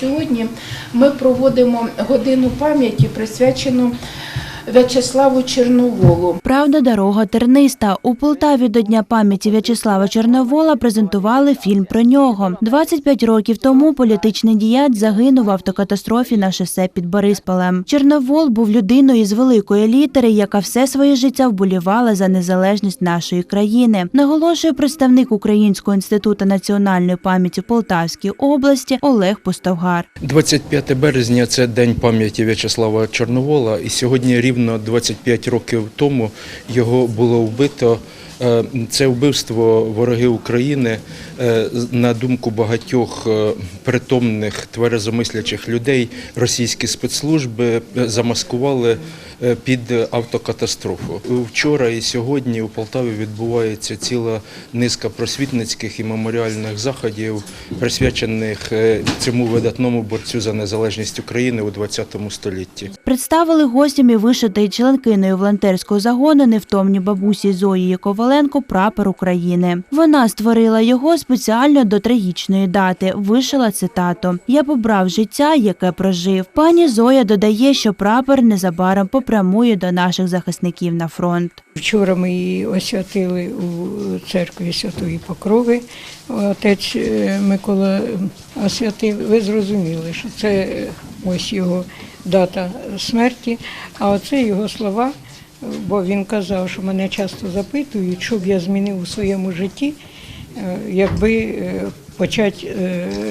сьогодні ми проводимо годину пам'яті, присвячену В'ячеславу Чорноволу. Правда, дорога терниста. У Полтаві до Дня пам'яті В'ячеслава Чорновола презентували фільм про нього. 25 років тому політичний діяч загинув в автокатастрофі на шосе під Борисполем. Чорновол був людиною з великої літери, яка все своє життя вболівала за незалежність нашої країни. Наголошує представник Українського інституту національної пам'яті Полтавської області Олег Пустовгар. 25 березня це день пам'яті В'ячеслава Чорновола, і сьогодні рівно 25 років тому його було вбито. Е, Це вбивство вороги України, е, на думку багатьох е, притомних тверезомислячих людей, російські спецслужби замаскували під автокатастрофу. Вчора і сьогодні у Полтаві відбувається ціла низка просвітницьких і меморіальних заходів, присвячених е, цьому видатному борцю за незалежність України у ХХ столітті. Представили гостям і вишитий членкиною волонтерського загону невтомні бабусі Зої Коваленко прапор України. Вона створила його спеціально до трагічної дати. Вишила цитату: Я побрав життя, яке прожив. Пані Зоя додає, що прапор незабаром попрямує до наших захисників на фронт. Вчора ми її освятили у церкві Святої Покрови. Отець е, Микола освятив. Ви зрозуміли, що це е, ось його дата смерті, а оце його слова. Бо він казав, що мене часто запитують, що б я змінив у своєму житті, е, якби почати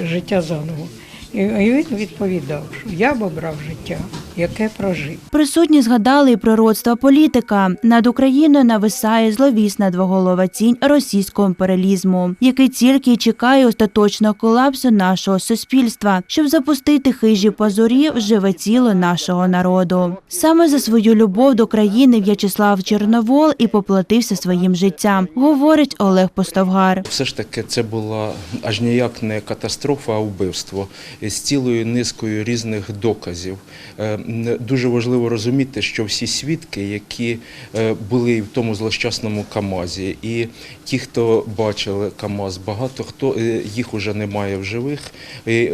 життя заново. І він відповідав, що я б обрав життя, яке прожив. Присутні згадали і пророцтва політика. Над Україною нависає зловісна двоголова тінь російського імперіалізму, який тільки й чекає остаточного колапсу нашого суспільства, щоб запустити хижі позорі в живе тіло нашого народу. Саме за свою любов до країни В'ячеслав Чорновол і поплатився своїм життям, говорить Олег Постовгар. Все ж таки це була аж ніяк не катастрофа, а вбивство з цілою низкою різних доказів. Дуже важливо розуміти, що всі свідки, які е, були в тому злощасному Камазі, і ті, хто бачили Камаз, багато хто е, їх уже немає в живих. І,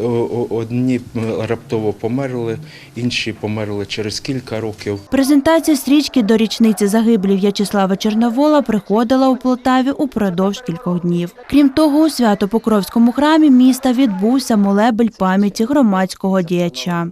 Одні раптово померли, інші померли через кілька років. Презентація стрічки до річниці загиблі В'ячеслава Чорновола приходила у Полтаві упродовж кількох днів. Крім того, у Свято-Покровському храмі міста відбувся молебель пам'яті громадського діяча.